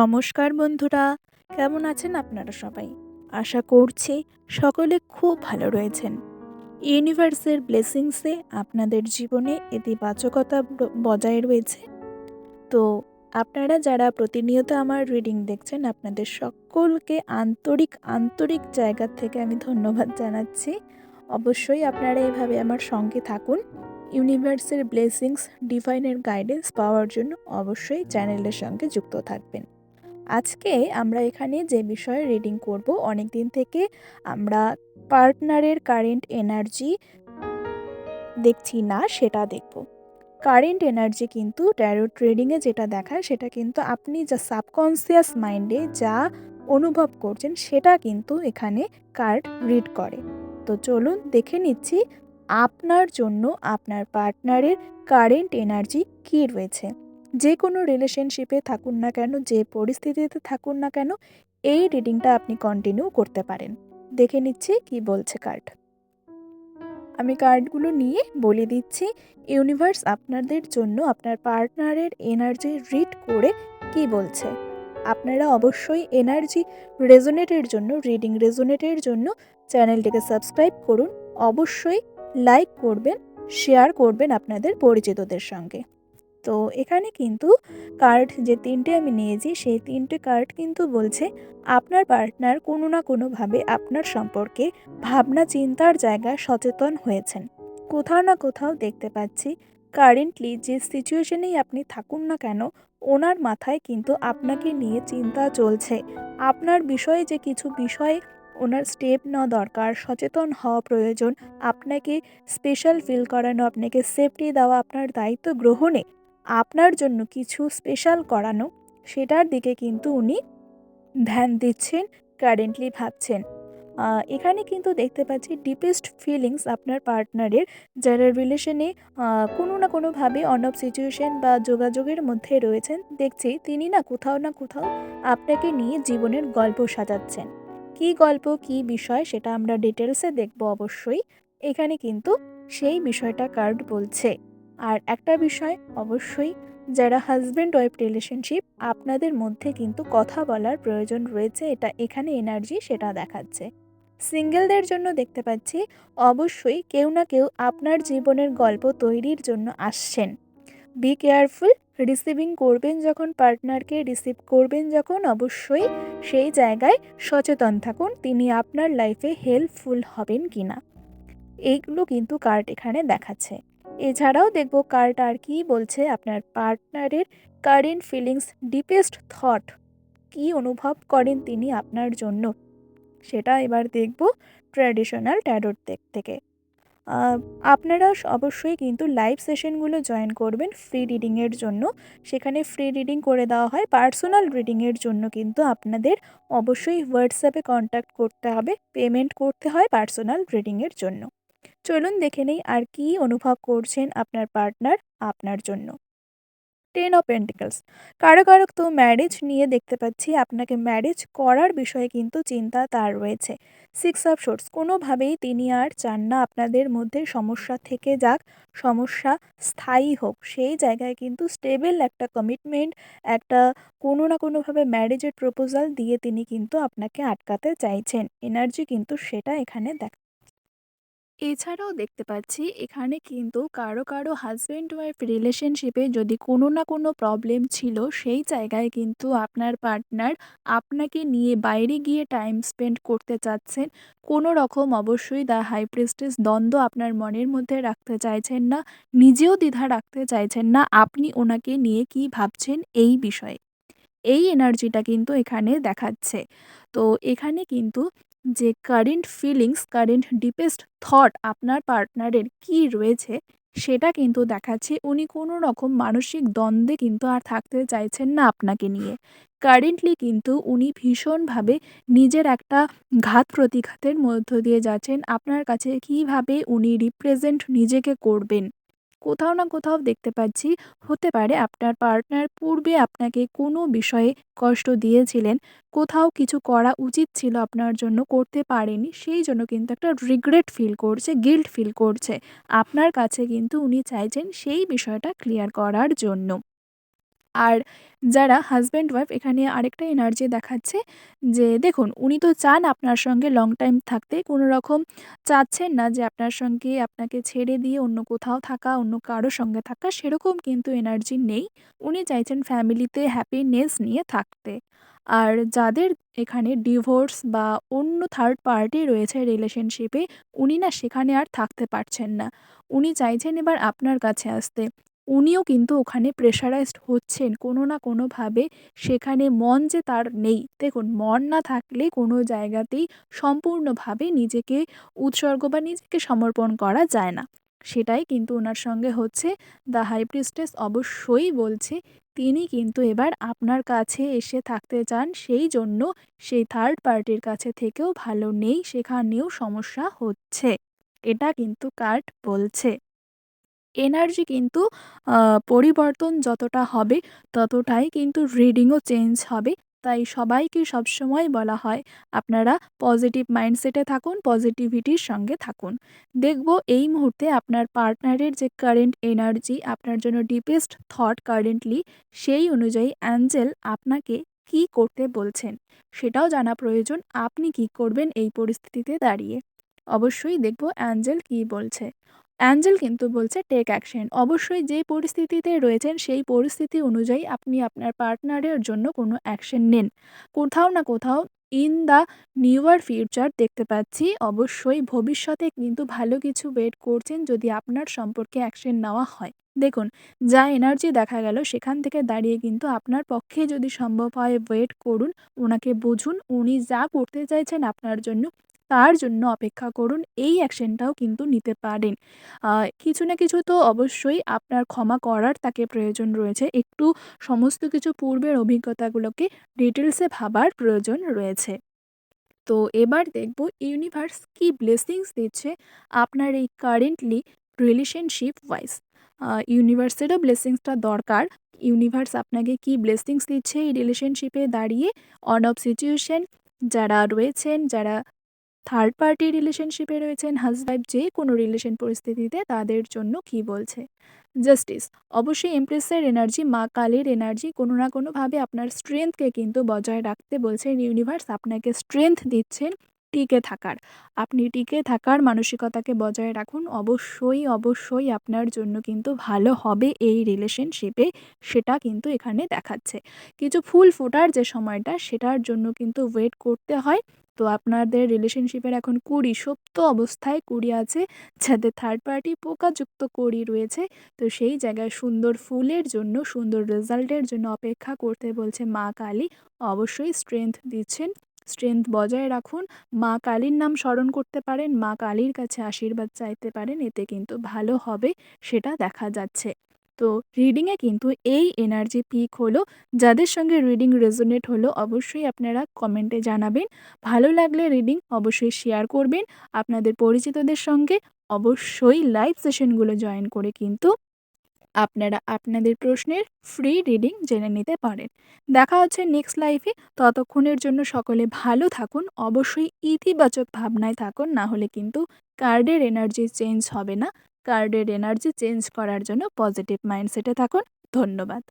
নমস্কার বন্ধুরা, কেমন আছেন আপনারা সবাই? আশা করছি সকলে খুব ভালো রয়েছেন। ইউনিভার্সের ব্লেসিংসে আপনাদের জীবনে ইতিবাচকতা বজায় রয়েছে। তো আপনারা যারা প্রতিনিয়ত আমার রিডিং দেখছেন, আপনাদের সকলকে আন্তরিক আন্তরিক জায়গা থেকে আমি ধন্যবাদ জানাচ্ছি। অবশ্যই আপনারা এভাবে আমার সঙ্গে থাকুন। ইউনিভার্সের ব্লেসিংস, ডিভাইনের গাইডেন্স পাওয়ার জন্য অবশ্যই চ্যানেলের সঙ্গে যুক্ত থাকবেন। আজকে আমরা এখানে যে বিষয়ে রিডিং করব অনেক দিন থেকে আমরা পার্টনারের কারেন্ট এনার্জি দেখছি না, সেটা দেখব। কারেন্ট এনার্জি কিন্তু ট্যারো ট্রেডিংয়ে যেটা দেখায়, সেটা কিন্তু আপনি যা সাবকনসিয়াস মাইন্ডে যা অনুভব করছেন, সেটা কিন্তু এখানে কার্ড রিড করে। তো চলুন দেখে নিচ্ছি আপনার জন্য, আপনার পার্টনারের কারেন্ট এনার্জি কী রয়েছে। যে কোনো রিলেশনশিপে থাকুন না কেন, যে পরিস্থিতিতে থাকুন না কেন, এই রিডিংটা আপনি কন্টিনিউ করতে পারেন। দেখে নিচ্ছি কি বলছে কার্ড আমি কার্ডগুলো নিয়ে বলে দিচ্ছি ইউনিভার্স আপনাদের জন্য, আপনার পার্টনারের এনার্জি রিড করে কি বলছে। আপনারা অবশ্যই এনার্জি রেজোনেটের জন্য রিডিং রেজোনেটের জন্য চ্যানেলটিকে সাবস্ক্রাইব করুন। অবশ্যই লাইক করবেন শেয়ার করবেন আপনাদের পরিচিতদের সঙ্গে। তো এখানে কিন্তু কার্ড যে তিনটে আমি নিয়েছি, সেই তিনটে কার্ড কিন্তু বলছে আপনার পার্টনার কোনো না কোনোভাবে আপনার সম্পর্কে ভাবনা চিন্তার জায়গায় সচেতন হয়েছেন। কোথাও না কোথাও দেখতে পাচ্ছি কারেন্টলি যে সিচুয়েশনেই আপনি থাকুন না কেন, ওনার মাথায় কিন্তু আপনাকে নিয়ে চিন্তা চলছে। আপনার বিষয়ে যে কিছু বিষয়ে ওনার স্টেপ নেওয়া দরকার, সচেতন হওয়া প্রয়োজন, আপনাকে স্পেশাল ফিল করানো, আপনাকে সেফটি দেওয়া আপনার দায়িত্ব গ্রহণে আপনার জন্য কিছু স্পেশাল করানো, সেটার দিকে কিন্তু উনি ধ্যান দিচ্ছেন কারেন্টলি ভাবছেন। এখানে কিন্তু দেখতে পাচ্ছি ডিপেস্ট ফিলিংস আপনার পার্টনারের যারা রিলেশনে কোনো না কোনোভাবে অনব সিচুয়েশন বা যোগাযোগের মধ্যে রয়েছেন, দেখছি তিনি না কোথাও না কোথাও আপনাকে নিয়ে জীবনের গল্প সাজাচ্ছেন। কী গল্প, কী বিষয় সেটা আমরা ডিটেলসে দেখব অবশ্যই। এখানে কিন্তু সেই বিষয়টা কার্ড বলছে। আর একটা বিষয়, অবশ্যই যারা হাজব্যান্ড ওয়াইফ রিলেশনশিপ আপনাদের মধ্যে কিন্তু কথা বলার প্রয়োজন রয়েছে, এটা এখানে এনার্জি সেটা দেখাচ্ছে। সিঙ্গেলদের জন্য দেখতে পাচ্ছি, অবশ্যই কেউ না কেউ আপনার জীবনের গল্প তৈরির জন্য আসছেন। বি কেয়ারফুল রিসিভিং করবেন যখন পার্টনারকে রিসিভ করবেন যখন, অবশ্যই সেই জায়গায় সচেতন থাকুন, তিনি আপনার লাইফে হেল্পফুল হবেন কি না এইগুলো কিন্তু কার্ড এখানে দেখাচ্ছে। এছাড়াও দেখব কার্ড আর কি বলছে আপনার পার্টনারের কারেন্ট ফিলিংস ডিপেস্ট থট। কি অনুভব করেন তিনি আপনার জন্য? সেটা এবার দেখব ট্র্যাডিশনাল ট্যারোট দিক থেকে। আপনারা অবশ্যই কিন্তু লাইভ সেশনগুলো জয়েন করবেন ফ্রি রিডিংয়ের জন্য। সেখানে ফ্রি রিডিং করে দেওয়া হয়, পার্সোনাল রিডিংয়ের জন্য কিন্তু আপনাদের অবশ্যই হোয়াটসঅ্যাপে কন্ট্যাক্ট করতে হবে, পেমেন্ট করতে হয় পার্সোনাল রিডিংয়ের জন্য। চলুন দেখে নেই আর কি অনুভব করছেন আপনার পার্টনার আপনার জন্য। টেন অফ পেন্টিকলস কারও কারও তো ম্যারেজ নিয়ে দেখতে পাচ্ছি, আপনাকে ম্যারেজ করার বিষয়ে কিন্তু চিন্তা তার রয়েছে। সিক্স অফ শোর্টস কোনোভাবেই তিনি আর চান না আপনাদের মধ্যে সমস্যা থেকে যাক, সমস্যা স্থায়ী হোক। সেই জায়গায় কিন্তু স্টেবল একটা কমিটমেন্ট একটা কোনো না কোনোভাবে ম্যারেজের প্রপোজাল দিয়ে তিনি কিন্তু আপনাকে আটকাতে চাইছেন। এনার্জি কিন্তু সেটা এখানে দেখ এছাড়াও দেখতে পাচ্ছি, এখানে কিন্তু কারও কারও হাজব্যান্ড ওয়াইফ রিলেশনশিপে যদি কোনো না কোনো প্রবলেম ছিল, সেই জায়গায় কিন্তু আপনার পার্টনার আপনাকে নিয়ে বাইরে গিয়ে টাইম স্পেন্ড করতে চাচ্ছেন। কোনো রকম অবশ্যই দ্য হাই প্রেস্টেস দ্বন্দ্ব আপনার মনের মধ্যে রাখতে চাইছেন না, নিজেও দ্বিধা রাখতে চাইছেন না, আপনি ওনাকে নিয়ে কি ভাবছেন এই বিষয়ে। এই এনার্জিটা কিন্তু এখানে দেখাচ্ছে। তো এখানে কিন্তু যে current feelings current deepest thought আপনার পার্টনারের কি রয়েছে, সেটা কিন্তু দেখাচ্ছে। উনি কোনো রকম মানসিক দ্বন্দ্বে কিন্তু আর থাকতে চাইছেন না আপনাকে নিয়ে। কারেন্টলি কিন্তু উনি ভীষণভাবে নিজের একটা ঘাত প্রতিঘাতের মধ্য দিয়ে যাচ্ছেন। আপনার কাছে কীভাবে উনি রিপ্রেজেন্ট নিজেকে করবেন? কোথাও না কোথাও দেখতে পাচ্ছি, হতে পারে আপনার পার্টনার পূর্বে আপনাকে কোনো বিষয়ে কষ্ট দিয়েছিলেন, কোথাও কিছু করা উচিত ছিল আপনার জন্য, করতে পারেনি, সেই জন্য কিন্তু একটা রিগ্রেট ফিল করছে গিল্ট ফিল করছে। আপনার কাছে কিন্তু উনি চাইছেন সেই বিষয়টা ক্লিয়ার করার জন্য। আর যারা হাজব্যান্ড ওয়াইফ এখানে আরেকটা এনার্জি দেখাচ্ছে যে, দেখুন, উনি তো চান আপনার সঙ্গে লং টাইম থাকতে। কোনো রকম চাচ্ছেন না যে, আপনার সঙ্গে আপনাকে ছেড়ে দিয়ে অন্য কোথাও থাকা, অন্য কারও সঙ্গে থাকা, সেরকম কিন্তু এনার্জি নেই। উনি চাইছেন ফ্যামিলিতে হ্যাপিনেস নিয়ে থাকতে। আর যাদের এখানে ডিভোর্স বা অন্য থার্ড পার্টি রয়েছে রিলেশনশিপে উনি না সেখানে আর থাকতে পারছেন না। উনি চাইছেন এবার আপনার কাছে আসতে। উনিও কিন্তু ওখানে প্রেশারাইজড হচ্ছেন কোনো না কোনোভাবে। সেখানে মন যে তার নেই। দেখুন, মন না থাকলে কোনো জায়গাতেই সম্পূর্ণভাবে নিজেকে উৎসর্গ বা নিজেকে সমর্পণ করা যায় না। সেটাই কিন্তু ওনার সঙ্গে হচ্ছে দ্য হাই প্রিস্টেস অবশ্যই বলছে, তিনি কিন্তু এবার আপনার কাছে এসে থাকতে চান। সেই জন্য সেই থার্ড পার্টির কাছে থেকেও ভালো নেই। সেখানেও সমস্যা হচ্ছে। এটা কিন্তু কার্ড বলছে। এনার্জি কিন্তু পরিবর্তন যতটা হবে ততটাই কিন্তু রিডিংও চেঞ্জ হবে। তাই সবাইকে সবসময় বলা হয়, আপনারা পজিটিভ মাইন্ডসেটে থাকুন পজিটিভিটির সঙ্গে থাকুন। দেখব এই মুহূর্তে আপনার পার্টনারের যে কারেন্ট এনার্জি আপনার জন্য ডিপেস্ট থট কারেন্টলি সেই অনুযায়ী অ্যাঞ্জেল আপনাকে কি করতে বলছেন, সেটাও জানা প্রয়োজন, আপনি কি করবেন এই পরিস্থিতিতে দাঁড়িয়ে। অবশ্যই দেখব অ্যাঞ্জেল কি বলছে। অ্যাঞ্জেল কিন্তু বলছে টেক অ্যাকশন অবশ্যই যে পরিস্থিতিতে রয়েছেন, সেই পরিস্থিতি অনুযায়ী আপনি আপনার পার্টনারের জন্য কোনো অ্যাকশন নেন। কোথাও না কোথাও ইন দ্য নিউয়ার ফিউচার দেখতে পাচ্ছি। অবশ্যই ভবিষ্যতে কিন্তু ভালো কিছু ওয়েট করছেন যদি আপনার সম্পর্কে অ্যাকশন নেওয়া হয়। দেখুন, যা এনার্জি দেখা গেল, সেখান থেকে দাঁড়িয়ে কিন্তু আপনার পক্ষে যদি সম্ভব হয় ওয়েট করুন। ওনাকে বুঝুন, উনি যা করতে চাইছেন আপনার জন্য তার জন্য অপেক্ষা করুন, এই অ্যাকশনটাও কিন্তু নিতে পারেন। কিছু না কিছু তো অবশ্যই আপনার ক্ষমা করার তাকে প্রয়োজন রয়েছে। একটু সমস্ত কিছু পূর্বের অভিজ্ঞতাগুলোকে ডিটেলসে ভাবার প্রয়োজন রয়েছে। তো এবার দেখব, ইউনিভার্স কি ব্লেসিংস দিচ্ছে আপনার এই কারেন্টলি রিলেশনশিপ ওয়াইজ। ইউনিভার্সেরও ব্লেসিংসটা দরকার। ইউনিভার্স আপনাকে কি ব্লেসিংস দিচ্ছে এই রিলেশনশিপে দাঁড়িয়ে? অন অফ সিচুয়েশন, যারা রয়েছেন, যারা থার্ড পার্টি রিলেশনশিপে রয়েছেন হাজব্যান্ড যে কোনো রিলেশন পরিস্থিতিতে তাদের জন্য কি বলছে? জাস্টিস অবশ্যই এমপ্রেসের এনার্জি মা কালের এনার্জি কোনো না কোনোভাবে আপনার স্ট্রেংথকে কিন্তু বজায় রাখতে বলছেন ইউনিভার্স আপনাকে স্ট্রেংথ দিচ্ছেন টিকে থাকার। আপনি টিকে থাকার মানসিকতাকে বজায় রাখুন। অবশ্যই অবশ্যই আপনার জন্য কিন্তু ভালো হবে এই রিলেশনশিপে সেটা কিন্তু এখানে দেখাচ্ছে। কিছু ফুল ফোটার যে সময়টা, সেটার জন্য কিন্তু ওয়েট করতে হয়। তো আপনাদের রিলেশনশিপের এখন কুড়ি, সপ্ত অবস্থায় কুড়ি আছে, যাতে থার্ড পার্টি পোকাযুক্ত কুড়ি রয়েছে। তো সেই জায়গায় সুন্দর ফুলের জন্য, সুন্দর রেজাল্টের জন্য অপেক্ষা করতে বলছে মা কালী। অবশ্যই স্ট্রেংথ দিচ্ছেন। স্ট্রেংথ বজায় রাখুন। মা কালীর নাম স্মরণ করতে পারেন, মা কালীর কাছে আশীর্বাদ চাইতে পারেন, এতে কিন্তু ভালো হবে সেটা দেখা যাচ্ছে। তো রিডিংয়ে কিন্তু এই এনার্জি পিক হলো। যাদের সঙ্গে রিডিং রেজোনেট হলো, অবশ্যই আপনারা কমেন্টে জানাবেন। ভালো লাগলে রিডিং অবশ্যই শেয়ার করবেন। আপনাদের পরিচিতদের সঙ্গে অবশ্যই লাইভ সেশনগুলো জয়েন করে কিন্তু আপনারা আপনাদের প্রশ্নের ফ্রি রিডিং জেনে নিতে পারেন। দেখা হচ্ছে নেক্সট লাইফে ততক্ষণের জন্য সকলে ভালো থাকুন। অবশ্যই ইতিবাচক ভাবনায় থাকুন। না হলে কিন্তু কার্ডের এনার্জি চেঞ্জ হবে না। কার্ডের এনার্জি চেঞ্জ করার জন্য পজিটিভ মাইন্ডসেটে থাকুন। ধন্যবাদ।